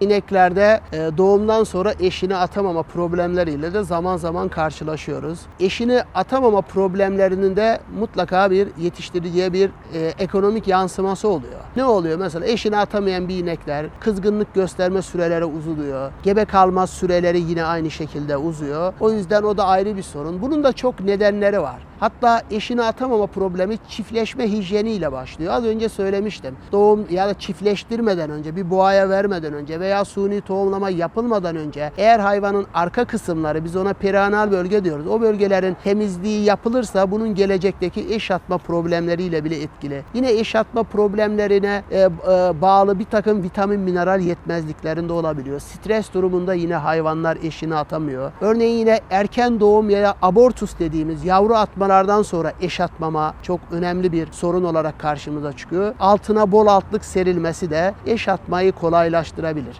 İneklerde e, doğumdan sonra eşini atamama problemleriyle de zaman zaman karşılaşıyoruz. Eşini atamama problemlerinin de mutlaka bir yetiştiriciye bir e, ekonomik yansıması oluyor. Ne oluyor mesela eşini atamayan bir inekler kızgınlık gösterme süreleri uzuluyor. Gebe kalma süreleri yine aynı şekilde uzuyor. O yüzden o da ayrı bir sorun. Bunun da çok nedenleri var. Hatta eşini atamama problemi çiftleşme hijyeniyle başlıyor. Az önce söylemiştim. Doğum ya da çiftleştirmeden önce, bir boğaya vermeden önce veya suni tohumlama yapılmadan önce eğer hayvanın arka kısımları biz ona perianal bölge diyoruz. O bölgelerin temizliği yapılırsa bunun gelecekteki eş atma problemleriyle bile etkili. Yine eş atma problemlerine e, e, bağlı bir takım vitamin mineral yetmezliklerinde olabiliyor. Stres durumunda yine hayvanlar eşini atamıyor. Örneğin yine erken doğum ya abortus dediğimiz yavru atmalardan sonra eş atmama çok önemli bir sorun olarak karşımıza çıkıyor. Altına bol altlık serilmesi de eş atmayı kolaylaştırabilir.